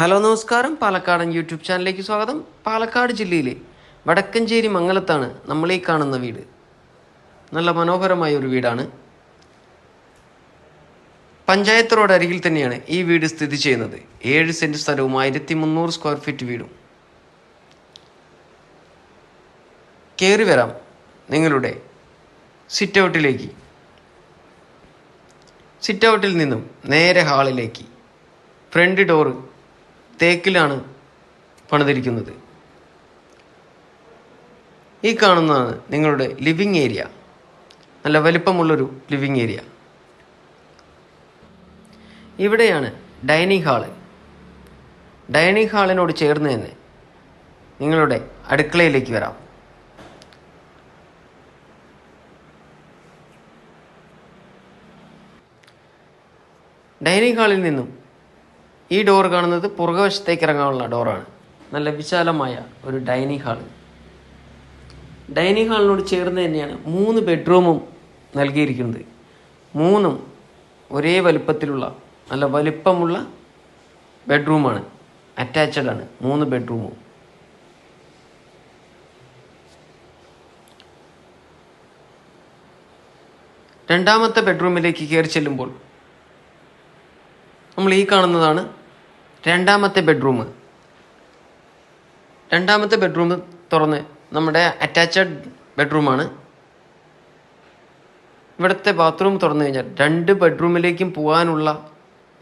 Hello നമസ്കാരം. പാലക്കാടൻ YouTube ചാനലിലേക്ക് സ്വാഗതം. പാലക്കാട് ജില്ലയിലെ വടക്കഞ്ചേരി മംഗലത്താണ് നമ്മൾ ഈ കാണുന്ന വീട്. നല്ല മനോഹരമായ ഒരു വീടാണ്. പഞ്ചായത്ത് റോഡ് അരികിൽ തന്നെയാണ് ഈ വീട് സ്ഥിതി ചെയ്യുന്നത്. ഏഴ് സെന്റ് സ്ഥലവും ആയിരത്തി മുന്നൂറ് സ്ക്വയർ ഫീറ്റ് വീടും. കയറി വരാം നിങ്ങളുടെ സിറ്റ് ഔട്ടിലേക്ക് സിറ്റ് ഔട്ടിൽ നിന്നും നേരെ ഹാളിലേക്ക്. ഫ്രണ്ട് ഡോറ് തേക്കിലാണ് പണിതിരിക്കുന്നത്. ഈ കാണുന്നതാണ് നിങ്ങളുടെ ലിവിങ് ഏരിയ. നല്ല വലിപ്പമുള്ളൊരു ലിവിങ് ഏരിയ. ഇവിടെയാണ് ഡൈനിങ് ഹാൾ. ഡൈനിങ് ഹാളിനോട് ചേർന്ന് തന്നെ നിങ്ങളുടെ അടുക്കളയിലേക്ക് വരാം. ഡൈനിങ് ഹാളിൽ നിന്നും ഈ ഡോർ കാണുന്നത് പുറകുവശത്തേക്ക് ഇറങ്ങാനുള്ള ഡോറാണ് നല്ല വിശാലമായ ഒരു ഡൈനിങ് ഹാൾ ഡൈനിങ് ഹാളിനോട് ചേർന്ന് തന്നെയാണ് മൂന്ന് ബെഡ്റൂമും നൽകിയിരിക്കുന്നത്. മൂന്നും ഒരേ വലുപ്പത്തിലുള്ള നല്ല വലുപ്പമുള്ള ബെഡ്റൂമാണ് അറ്റാച്ചഡ് ആണ് മൂന്ന് ബെഡ്റൂമും രണ്ടാമത്തെ ബെഡ്റൂമിലേക്ക് കയറി ചെല്ലുമ്പോൾ നമ്മൾ ഈ കാണുന്നതാണ് രണ്ടാമത്തെ ബെഡ്റൂം രണ്ടാമത്തെ ബെഡ്റൂം തുറന്ന് നമ്മുടെ അറ്റാച്ചഡ് ബെഡ്റൂമാണ് ഇവിടുത്തെ ബാത്റൂം തുറന്നു കഴിഞ്ഞാൽ രണ്ട് ബെഡ്റൂമിലേക്കും പോകാനുള്ള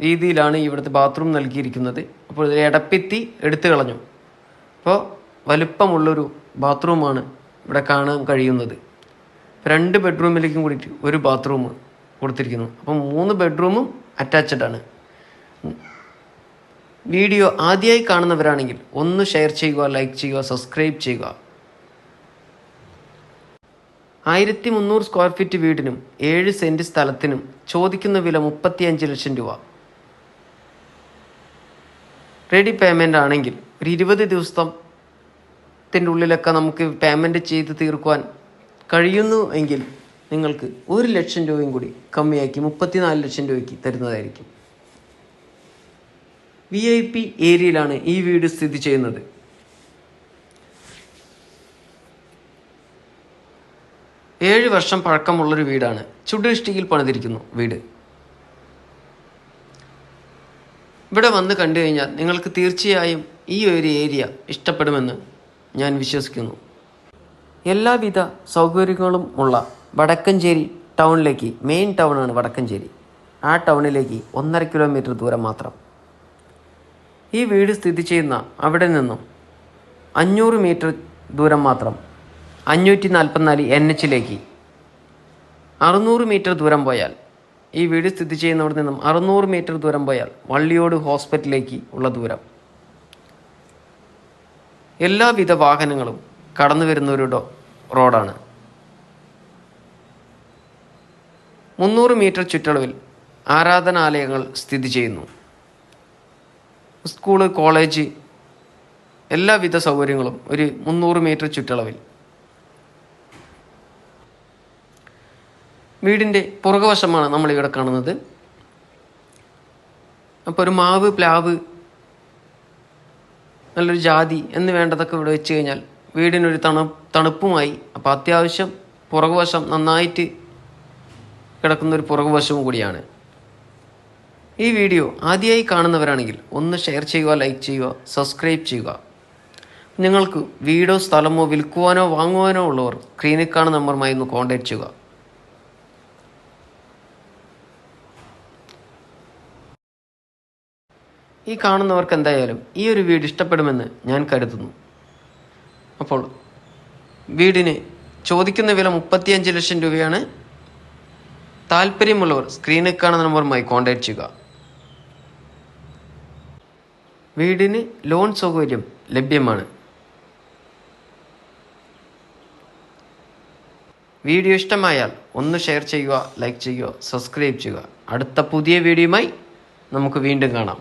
രീതിയിലാണ് ഇവിടുത്തെ ബാത്റൂം നൽകിയിരിക്കുന്നത്. അപ്പോൾ ഇടപ്പിത്തി എടുത്തു കളഞ്ഞു. അപ്പോൾ വലുപ്പമുള്ളൊരു ബാത്റൂമാണ് ഇവിടെ കാണാൻ കഴിയുന്നത്. രണ്ട് ബെഡ്റൂമിലേക്കും കൂടിയിട്ട് ഒരു ബാത്റൂം കൊടുത്തിരിക്കുന്നു. അപ്പം മൂന്ന് ബെഡ്റൂമും അറ്റാച്ച്ഡ് ആണ്. വീഡിയോ ആദ്യമായി കാണുന്നവരാണെങ്കിൽ ഒന്ന് ഷെയർ ചെയ്യുക ലൈക്ക് ചെയ്യുക സബ്സ്ക്രൈബ് ചെയ്യുക. ആയിരത്തി മുന്നൂറ് സ്ക്വയർ ഫീറ്റ് വീടിനും ഏഴ് സെന്റ് സ്ഥലത്തിനും ചോദിക്കുന്ന വില മുപ്പത്തിയഞ്ച് ലക്ഷം രൂപ. റെഡി പേയ്മെന്റ് ആണെങ്കിൽ ഒരു ഇരുപത് ദിവസത്തിന്റെ ഉള്ളിലൊക്കെ നമുക്ക് പേയ്മെന്റ് ചെയ്ത് തീർക്കുവാൻ കഴിയുന്നു എങ്കിൽ നിങ്ങൾക്ക് ഒരു ലക്ഷം രൂപയും കൂടി കമ്മിയാക്കി മുപ്പത്തിനാല് ലക്ഷം രൂപയ്ക്ക് തരുന്നതായിരിക്കും. വി ഐ പി ഏരിയയിലാണ് ഈ വീട് സ്ഥിതി ചെയ്യുന്നത്. ഏഴ് വർഷം പഴക്കമുള്ളൊരു വീടാണ്. ചുടുഷ്ടിയിൽ പണിതിരിക്കുന്നു വീട്. ഇവിടെ വന്ന് കണ്ടു കഴിഞ്ഞാൽ നിങ്ങൾക്ക് തീർച്ചയായും ഈ ഒരു ഏരിയ ഇഷ്ടപ്പെടുമെന്ന് ഞാൻ വിശ്വസിക്കുന്നു. എല്ലാവിധ സൗകര്യങ്ങളും ഉള്ള വടക്കഞ്ചേരി ടൗണിലേക്ക് മെയിൻ ടൗണാണ് വടക്കഞ്ചേരി. ആ ടൗണിലേക്ക് ഒന്നര കിലോമീറ്റർ ദൂരം മാത്രം. ഈ വീട് സ്ഥിതി ചെയ്യുന്ന അവിടെ നിന്നും അഞ്ഞൂറ് മീറ്റർ ദൂരം മാത്രം അഞ്ഞൂറ്റി നാൽപ്പത്തിനാല് എൻ എച്ചിലേക്ക് അറുന്നൂറ് മീറ്റർ ദൂരം പോയാൽ ഈ വീട് സ്ഥിതി ചെയ്യുന്നവിടെ നിന്നും അറുന്നൂറ് മീറ്റർ ദൂരം പോയാൽ വള്ളിയോട് ഹോസ്പിറ്റലിലേക്ക് ഉള്ള ദൂരം. എല്ലാവിധ വാഹനങ്ങളും കടന്നു വരുന്ന ഒരു റോഡാണ്. മുന്നൂറ് മീറ്റർ ചുറ്റളവിൽ ആരാധനാലയങ്ങൾ സ്ഥിതി ചെയ്യുന്നു. സ്കൂൾ കോളേജ് എല്ലാവിധ സൗകര്യങ്ങളും ഒരു മുന്നൂറ് മീറ്റർ ചുറ്റളവിൽ. വീടിന്റെ പുറകുവശമാണ് നമ്മളിവിടെ കാണുന്നത്. അപ്പോൾ ഒരു മാവ് പ്ലാവ് നല്ലൊരു ജാതി എന്ന് വേണ്ടതൊക്കെ ഇവിടെ വെച്ച് കഴിഞ്ഞാൽ വീടിനൊരു തണു തണുപ്പുമായി അപ്പോൾ അത്യാവശ്യം പുറകുവശം നന്നായിട്ട് കിടക്കുന്ന ഒരു പുറകുവശവും കൂടിയാണ്. ഈ വീഡിയോ ആദ്യമായി കാണുന്നവരാണെങ്കിൽ ഒന്ന് ഷെയർ ചെയ്യുക ലൈക്ക് ചെയ്യുക സബ്സ്ക്രൈബ് ചെയ്യുക. നിങ്ങൾക്ക് വീടോ സ്ഥലമോ വിൽക്കുവാനോ വാങ്ങുവാനോ ഉള്ളവർ സ്ക്രീനിൽ കാണുന്ന നമ്പറുമായി ഒന്ന് കോൺടാക്ട് ചെയ്യുക. ഈ കാണുന്നവർക്ക് എന്തായാലും ഈ ഒരു വീട് ഇഷ്ടപ്പെടുമെന്ന് ഞാൻ കരുതുന്നു. അപ്പോൾ വീടിന് ചോദിക്കുന്ന വില മുപ്പത്തിയഞ്ച് ലക്ഷം രൂപയാണ്. താല്പര്യമുള്ളവർ സ്ക്രീനിൽ കാണുന്ന നമ്പറുമായി കോൺടാക്ട് ചെയ്യുക. വീടിന് ലോൺ സൗകര്യം ലഭ്യമാണ്. വീഡിയോ ഇഷ്ടമായാൽ ഒന്ന് ഷെയർ ചെയ്യുക ലൈക്ക് ചെയ്യുക സബ്സ്ക്രൈബ് ചെയ്യുക. അടുത്ത പുതിയ വീഡിയോയുമായി നമുക്ക് വീണ്ടും കാണാം.